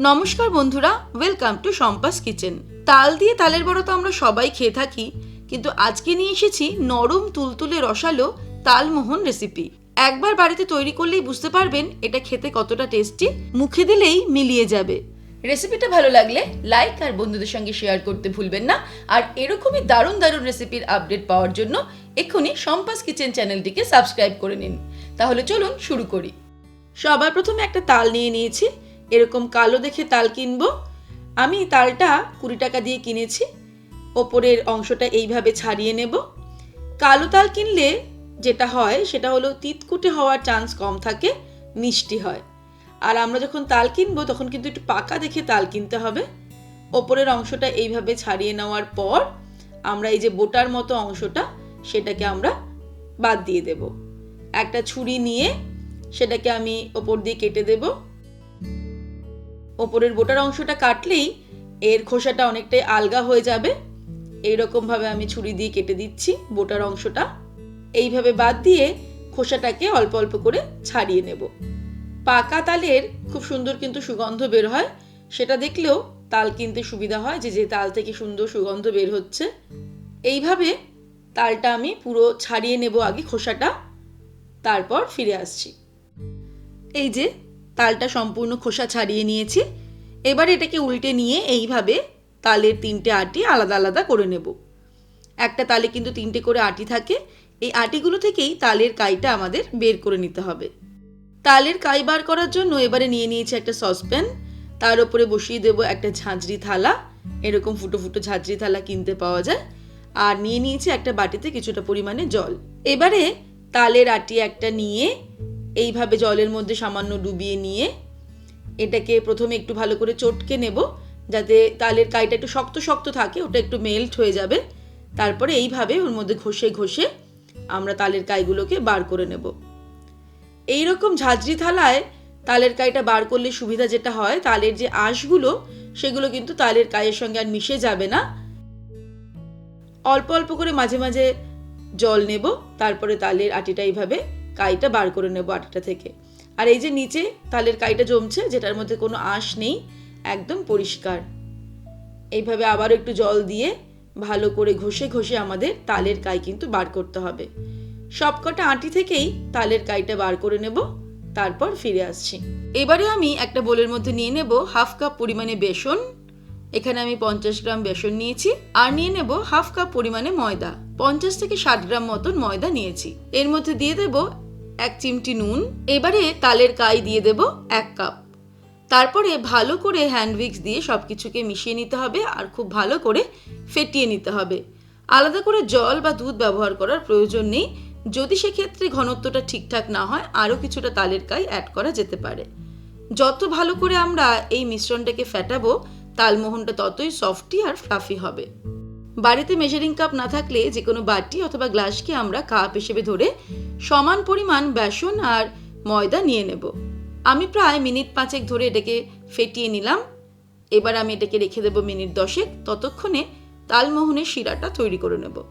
নমস্কার বন্ধুরা welcome to সম্পাস kitchen তাল দিয়ে তালের বড়া তো আমরা সবাই খেয়ে থাকি, কিন্তু আজকে নিয়ে এসেছি নরম তুলতুলে রসালো তালমোহন রেসিপি একবার বাড়িতে তৈরি করলেই বুঝতে পারবেন এটা খেতে কতটা টেস্টি মুখে দিলেই মিলিয়ে যাবে। রেসিপিটা ভালো লাগলে লাইক আর বন্ধুদের সঙ্গে শেয়ার করতে ভুলবেন না, আর এরকমই দারুণ দারুণ রেসিপির আপডেট পাওয়ার জন্য এক্ষুনি সম্পাস কিচেন চ্যানেলটিকে সাবস্ক্রাইব করে নিন। তাহলে চলুন শুরু করি। সবার প্রথমে একটা তাল নিয়ে নিয়েছি। এরকম কালো দেখে তাল কিনবো। আমি তালটা কুড়ি টাকা দিয়ে কিনেছি। ওপরের অংশটা এইভাবে ছাড়িয়ে নেব। কালো তাল কিনলে যেটা হয়, সেটা হলো তিতকুটে হওয়ার চান্স কম থাকে, মিষ্টি হয়। আর আমরা যখন তাল কিনবো, তখন কিন্তু একটু পাকা দেখে তাল কিনতে হবে। ওপরের অংশটা এইভাবে ছাড়িয়ে নেওয়ার পর আমরা এই যে বোটার মতো অংশটা, সেটাকে আমরা বাদ দিয়ে দেব। একটা ছুরি নিয়ে সেটাকে আমি ওপর দিয়ে কেটে দেব। ওপরের বোটার অংশটা কাটলেই এর খোসাটা অনেকটাই আলগা হয়ে যাবে। এইরকম ভাবে আমি ছুরি দিয়ে কেটে দিচ্ছি বোটার অংশটা। এইভাবে বাদ দিয়ে খোসাটাকে অল্প অল্প করে ছাড়িয়ে নেব। পাকা তালের খুব সুন্দর কিন্তু সুগন্ধ বের হয়। সেটা দেখলেও তাল কিনতে সুবিধা হয় যে যে তাল থেকে সুন্দর সুগন্ধ বের হচ্ছে। এইভাবে তালটা আমি পুরো ছাড়িয়ে নেব আগে খোসাটা। তারপর ফিরে আসছি। এই যে তালটা সম্পূর্ণ খোসা ছাড়িয়ে নিয়েছি। এবার এটাকে উল্টে নিয়ে এইভাবে তালের তিনটে আটি আলাদা আলাদা করে নেব। একটা তালে কিন্তু তিনটে করে আটি থাকে। এই আটিগুলো থেকেই তালের কাইটা আমাদের বের করে নিতে হবে। তালের কাই বার করার জন্য এবারে নিয়ে নিয়েছি একটা সসপ্যান। তার উপরে বসিয়ে দেব একটা ঝাঁঝরি থালা। এরকম ফুটো ফুটো ঝাঁঝরি থালা কিনতে পাওয়া যায়। আর নিয়ে নিয়েছি একটা বাটিতে কিছুটা পরিমাণে জল। এবারে তালের আটি একটা নিয়ে এইভাবে জলের মধ্যে সামান্য ডুবিয়ে নিয়ে এটাকে প্রথমে একটু ভালো করে চটকে নেব, যাতে তালের কাইটা একটু শক্ত শক্ত থাকে, ওটা একটু মেল্ট হয়ে যাবে। তারপরে এইভাবে ওর মধ্যে ঘষে ঘষে আমরা তালের কাইগুলোকে বার করে নেব। এই রকম ঝাঁঝরি থালায় তালের কাইটা বার করলে সুবিধা যেটা হয়, তালের যে আঁশগুলো, সেগুলো কিন্তু তালের কাইয়ের সঙ্গে আর মিশে যাবে না। অল্প অল্প করে মাঝে মাঝে জল নেব, তারপরে তালের আটিটা এইভাবে কাইটা বার করে নেব আটিটা থেকে। আর এই যে নিচে তালের কাইটা জমছে, যেটার মধ্যে কোনো আঁশ নেই, একদম পরিষ্কার। এইভাবে আবারও একটু জল দিয়ে ভালো করে ঘষে ঘষে আমাদের তালের কাই কিন্তু বার করতে হবে। সবকটা আঁটি থেকেই তালের কাইটা বার করে নেব, তারপর ফিরে আসছি। এবারে আমি একটা বোলের মধ্যে নিয়ে নেব হাফ কাপ পরিমাণে বেসন। এখানে আমি পঞ্চাশ গ্রাম বেসন নিয়েছি, আর নিয়ে নেব হাফ কাপ পরিমাণে ময়দা। পঞ্চাশ থেকে ষাট গ্রাম মতন ময়দা নিয়েছি। এর মধ্যে দিয়ে দেব এক চিমটি নুন, এবারে তালের কাই দিয়ে দেব এক কাপ। তারপরে ভালো করে হ্যান্ড উইক্স দিয়ে সব কিছুকে মিশিয়ে নিতে হবে আর খুব ভালো করে ফেটিয়ে নিতে হবে। আলাদা করে জল বা দুধ ব্যবহার করার প্রয়োজন নেই। যদি সেক্ষেত্রে ঘনত্বটা ঠিকঠাক না হয়, আরও কিছুটা তালের কাই অ্যাড করা যেতে পারে। যত ভালো করে আমরা এই মিশ্রণটাকে ফেটাবো তালমোহনটা ততই সফটি আর ফ্লাফি হবে। বাড়িতে মেজারিং কাপ না থাকলে যে কোনো বাটি অথবা গ্লাসকে আমরা কাপ হিসেবে ধরে সমান পরিমাণ বেসন আর ময়দা নিয়ে নেব। আমি প্রায় মিনিট পাঁচেক ধরে এটাকে ফেটিয়ে নিলাম। এবার আমি এটাকে রেখে দেবো মিনিট দশেক। ততক্ষণে তালমোহনের শিরাটা তৈরি করে নেব।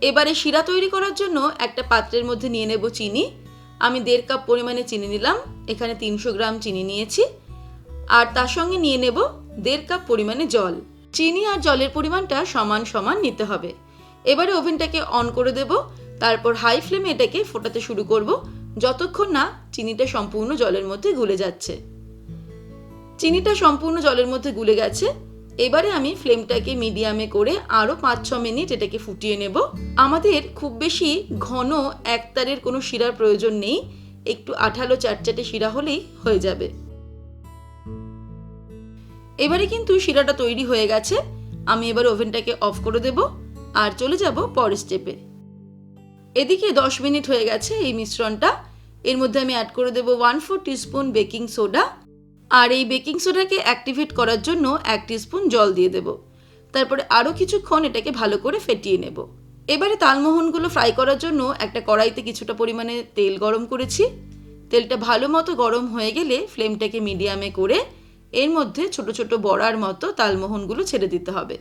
এবারে শিরা তৈরি করার জন্য একটা পাত্রের মধ্যে নিয়ে নেব চিনি। আমি দেড় কাপ পরিমাণে চিনি নিলাম। এখানে তিনশো গ্রাম চিনি নিয়েছি। আর তার সঙ্গে নিয়ে নেব দেড় কাপ পরিমাণে জল। চিনি আর জলের পরিমাণটা সমান সমান নিতে হবে। এবারে ওভেনটাকে অন করে দেব। তারপর হাই ফ্লেমে এটাকে ফোটাতে শুরু করব। যতক্ষণ না চিনিটা সম্পূর্ণ জলের মধ্যে গুলে যাচ্ছে। চিনিটা সম্পূর্ণ জলের মধ্যে গুলে গেছে। এবারে আমি ফ্লেমটাকে মিডিয়ামে করে আরও পাঁচ ছ মিনিট এটাকে ফুটিয়ে নেব। আমাদের খুব বেশি ঘন একতারের কোনো শিরার প্রয়োজন নেই। একটু আঠালো চাটচাটে শিরা হলেই হয়ে যাবে। এবারে কিন্তু শিরাটা তৈরি হয়ে গেছে। আমি এবার ওভেনটাকে অফ করে দেব। আর চলে যাব পরের স্টেপে এদিকে দশ মিনিট হয়ে গেছে এই মিশ্রণটা। এর মধ্যে আমি অ্যাড করে দেব one four teaspoon baking soda আর এই বেকিং সোডাকে অ্যাক্টিভেট করার জন্য এক টিস্পুন জল দিয়ে দেব। তারপরে আরও কিছুক্ষণ এটাকে ভালো করে ফেটিয়ে নেব। এবারে তালমোহনগুলো ফ্রাই করার জন্য একটা কড়াইতে কিছুটা পরিমাণে তেল গরম করেছি। তেলটা ভালো মতো গরম হয়ে গেলে ফ্লেমটাকে মিডিয়ামে করে এর মধ্যে ছোট ছোট বড়ার মতো তালমোহনগুলো ছেড়ে দিতে হবে।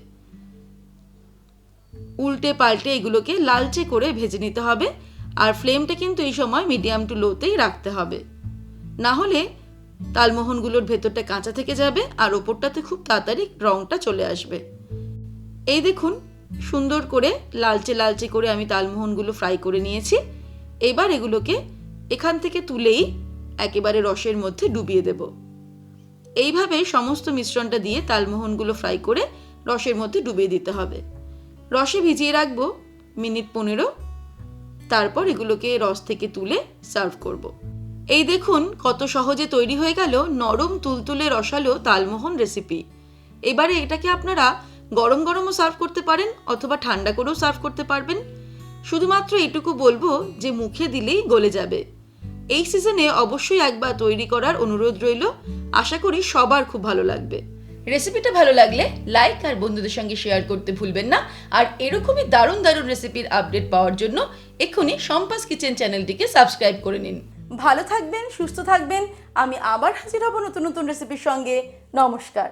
উল্টে পাল্টে এগুলোকে লালচে করে ভেজে নিতে হবে আর ফ্লেমটা কিন্তু এই সময় মিডিয়াম টু লোতেই রাখতে হবে। না হলে তালমোহনগুলোর ভেতরটা কাঁচা থেকে যাবে আর ওপরটাতে খুব তাড়াতাড়ি রঙটা চলে আসবে। এই দেখুন, সুন্দর করে লালচে লালচে করে আমি তালমোহনগুলো ফ্রাই করে নিয়েছি। এবার এগুলোকে এখান থেকে তুলেই একেবারে রসের মধ্যে ডুবিয়ে দেব। এইভাবে সমস্ত মিশ্রণটা দিয়ে তালমোহনগুলো ফ্রাই করে রসের মধ্যে ডুবিয়ে দিতে হবে। রসে ভিজিয়ে রাখব, মিনিট পনেরো। তারপর এগুলোকে রস থেকে তুলে সার্ভ করব। এই দেখুন কত সহজে তৈরি হয়ে গেল নরম তুলতুলে রসালো তালমোহন রেসিপি এবারে এটাকে আপনারা গরম গরমও সার্ভ করতে পারেন অথবা ঠান্ডা করেও সার্ভ করতে পারবেন। শুধুমাত্র এটুকু বলব যে মুখে দিলেই গলে যাবে। এই সিজনে অবশ্যই একবার তৈরি করার অনুরোধ রইল। আশা করি সবার খুব ভালো লাগবে। রেসিপিটা ভালো লাগলে লাইক আর বন্ধুদের সঙ্গে শেয়ার করতে ভুলবেন না। আর এরকমই দারুণ দারুণ রেসিপির আপডেট পাওয়ার জন্য এক্ষুনি সম্পাস কিচেন চ্যানেলটিকে সাবস্ক্রাইব করে নিন। ভালো থাকবেন, সুস্থ থাকবেন। আমি আবার হাজির হব নতুন নতুন রেসিপির সঙ্গে। নমস্কার।